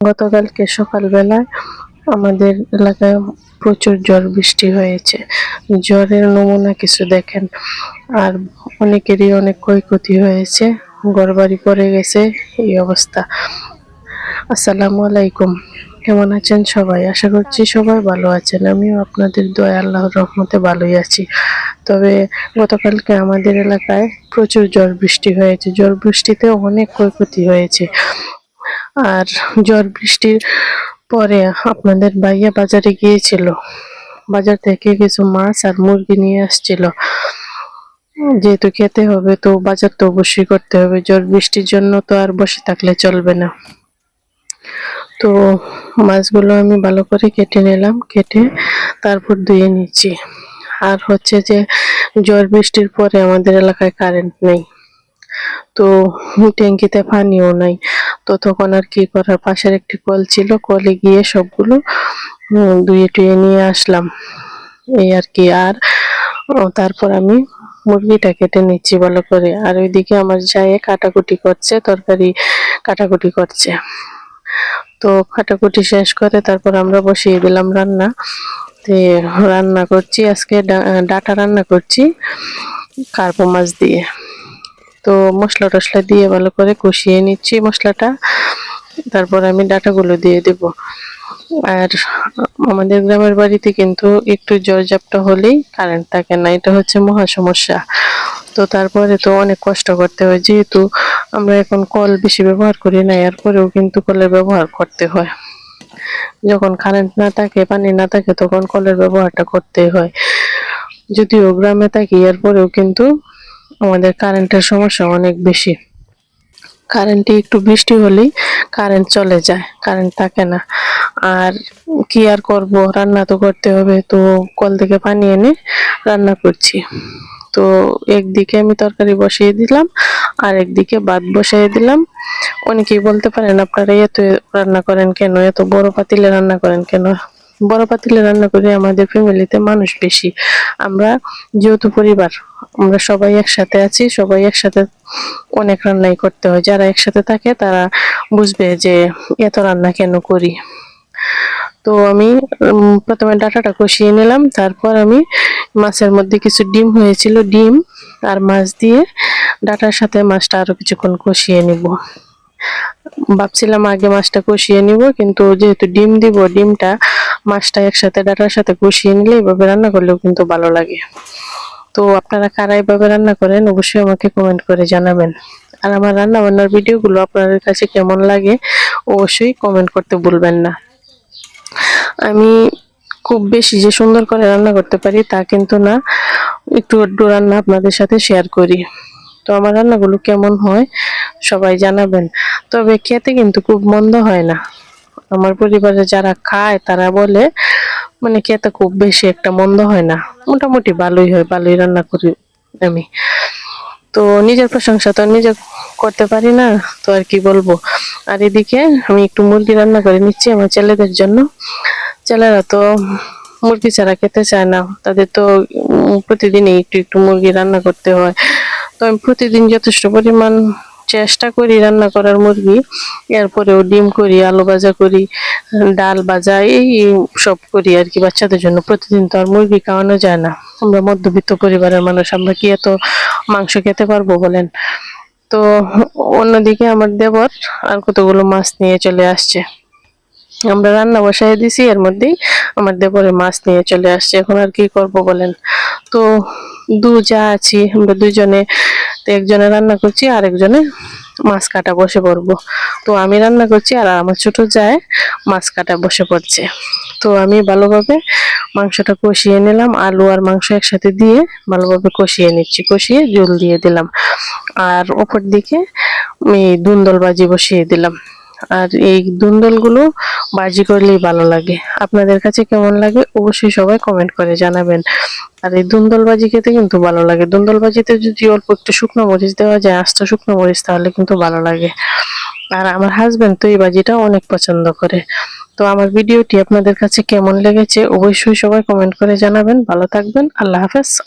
গতকালকে সকালবেলায় আমাদের এলাকায় প্রচুর ঝড় বৃষ্টি হয়েছে। জ্বরের নমুনা কিছু দেখেন। আর অনেকেরই অনেক ক্ষয়ক্ষতি হয়েছে। ঘরবাড়ি পড়ে গেছে, এই অবস্থা। আসসালামু আলাইকুম। কেমন আছেন সবাই? আশা করছি সবাই ভালো আছেন। আমিও আপনাদের দয়া আল্লাহর রহমতে ভালোই আছি। তবে গতকালকে আমাদের এলাকায় প্রচুর ঝড় বৃষ্টি হয়েছে। ঝড় বৃষ্টিতে অনেক ক্ষয়ক্ষতি হয়েছে। আর ঝড় বৃষ্টির পরে আপনাদের ভাইয়া বাজারে গিয়েছিল। বাজার থেকে কিছু মাছ আর মুরগি নিয়ে আসছিল। যেহেতু খেতে হবে, তো বাজার তো অবশ্যই করতে হবে। ঝড় বৃষ্টির জন্য তো আর বসে থাকলে চলবে না। তো মাছগুলো আমি ভালো করে কেটে নিলাম, কেটে তারপর ধুয়ে নিচ্ছি। আর হচ্ছে যে, ঝড় বৃষ্টির পরে আমাদের এলাকায় কারেন্ট নেই। তো ট্যাঙ্কিতে পানিও নাই। তো তখন আর কি করার? পাশের একটি কল ছিল, কলে গিয়ে সবগুলো ধুয়ে টুয়ে নিয়ে আসলাম। এই আর কি, আর তারপর আমি মুরগিটা কেটে নিচ্ছি ভালো করে। আর ওইদিকে আমার যায় কাটাকুটি করছে, তরকারি কাটাকুটি করছে। তো কাটাকুটি শেষ করে তারপর আমরা বসিয়ে দিলাম রান্না। তে রান্না করছি, আজকে ডাটা রান্না করছি, কার্পো মাছ দিয়ে। তো মশলা টশলা দিয়ে ভালো করে কষিয়ে নিচ্ছি মশলাটা। তারপর আমি ডাটাগুলো দিয়ে দেব। আর আমাদের গ্রামের বাড়িতে কিন্তু একটু জ্বরজাপটা হলেই কারেন্ট থাকে না, এটা হচ্ছে মহা সমস্যা। তো তারপরে তো অনেক কষ্ট করতে হয়, যেহেতু আমরা এখন কল বেশি ব্যবহার করি না, এরপরেও কিন্তু কলের ব্যবহার করতে হয়। যখন কারেন্ট না থাকে, পানি না থাকে, তখন কলের ব্যবহারটা করতে হয়। যদিও গ্রামে থাকি, এরপরেও কিন্তু আমাদের কারেন্টের সমস্যা অনেক বেশি। কারেন্টে একটু বৃষ্টি হলেই কারেন্ট চলে যায় কারেন্ট থাকে না। আর কি আর করব? রান্না তো করতে হবে, তো কল থেকে পানি এনে রান্না করছি। তো একদিকে আমি তরকারি বসিয়ে দিলাম, আর একদিকে ভাত বসিয়ে দিলাম। অনেকেই বলতে পারেন, আপনারা এত রান্না করেন কেন? এত বড় পাতিলে রান্না করেন কেন? বড় পাতিলে রান্না করি আমাদের ফ্যামিলিতে মানুষ বেশি। আমরা যেহেতু পরিবার, আমরা সবাই একসাথে আছি, সবাই একসাথে অনেক রান্নাই করতে হয়। যারা একসাথে থাকে তারা বুঝবে যে এত রান্না কেন করি। তো আমি প্রথমে ডাটাটা কষিয়ে নিলাম, তারপর আমি মাছের মধ্যে কিছু ডিম হয়েছিল, ডিম আর মাছ দিয়ে ডাটার সাথে মাছটা আরও কিছুক্ষণ কষিয়ে নিব। ভাবছিলাম আগে মাছটা কষিয়ে নিব, কিন্তু যেহেতু ডিম দিব, ডিমটা মাছটা একসাথে ডাটার সাথে কষিয়ে নিলে এভাবে রান্না করলেও কিন্তু ভালো লাগে। তো আপনারা কারা এভাবে রান্না করেন অবশ্যই আমাকে কমেন্ট করে জানাবেন। আর আমার রান্না বান্নার ভিডিওগুলো আপনাদের কাছে কেমন লাগে অবশ্যই কমেন্ট করতে ভুলবেন না। আমি খুব বেশি যে সুন্দর করে রান্না করতে পারি তা কিন্তু না, একটু একটু রান্না আপনাদের সাথে শেয়ার করি। তো আমার রান্নাগুলো কেমন হয় সবাই জানাবেন। তবে খেতে কিন্তু খুব মন্দ হয় না। আমার পরিবারে যারা খায়, তারা বলে মানে খেতে খুব বেশি একটা মন্দ হয় না। মোটামুটি ভালোই হয়, ভালোই রান্না করি আমি। তো নিজের প্রশংসা তো নিজে করতে পারি না, তো আর কি বলব। আর এদিকে আমি একটু মুরগি রান্না করে নিচ্ছি আমার ছেলেদের জন্য। ছেলেরা তো মুরগি ছাড়া খেতে চায় না, তাদের তো প্রতিদিনই একটু একটু মুরগি রান্না করতে হয়। তো আমি প্রতিদিন যথেষ্ট পরিমাণ চেষ্টা করি রান্না করার মুরগি, এরপরেও ডিম করি, আলু ভাজা করি, ডাল ভাজা, এই সব করি আর কি বাচ্চাদের জন্য। প্রতিদিন তো আর মুরগি খাওয়ানো যায় না। আমরা মধ্যবিত্ত পরিবারের মানুষ, আমরা কি এত মাংস খেতে পারব বলেন? তো অন্যদিকে আমার দেবর আর কতগুলো মাছ নিয়ে চলে আসছে। আমরা রান্না বসাই দিছি, এর মধ্যেই আমার দেবরে মাছ নিয়ে চলে আসছে। এখন আর কি করব বলেন? তো দু যা আছি, আমরা দুজনে তো একজনে রান্না করছি আর একজনে মাছ কাটা বসে পড়ব। তো আমি রান্না করছি আর আমার ছোট যায় মাছ কাটা বসে পড়ছে। তো আমি ভালোভাবে মাংসটা কষিয়ে নিলাম, আলু আর মাংস একসাথে দিয়ে ভালোভাবে কষিয়ে নিচ্ছি, কষিয়ে জল দিয়ে দিলাম। আর ওপর দিকে দুন্দল বাজি বসিয়ে দিলাম। আর এই দুন্দলগুলো বাজি করলেই ভালো লাগে। আপনাদের কাছে কেমন লাগে অবশ্যই সবাই কমেন্ট করে জানাবেন। আর এই দুন্দল বাজি খেতে কিন্তু ভালো লাগে। দুন্দল বাজিতে যদি অল্প একটু শুকনো মরিচ দেওয়া যায়, আস্ত শুকনো মরিচ, তাহলে কিন্তু ভালো লাগে। আর আমার হাজবেন্ড তো এই বাজিটা অনেক পছন্দ করে। তো আমার ভিডিওটি আপনাদের কাছে কেমন লেগেছে অবশ্যই সবাই কমেন্ট করে জানাবেন। ভালো থাকবেন। আল্লাহ হাফেজ।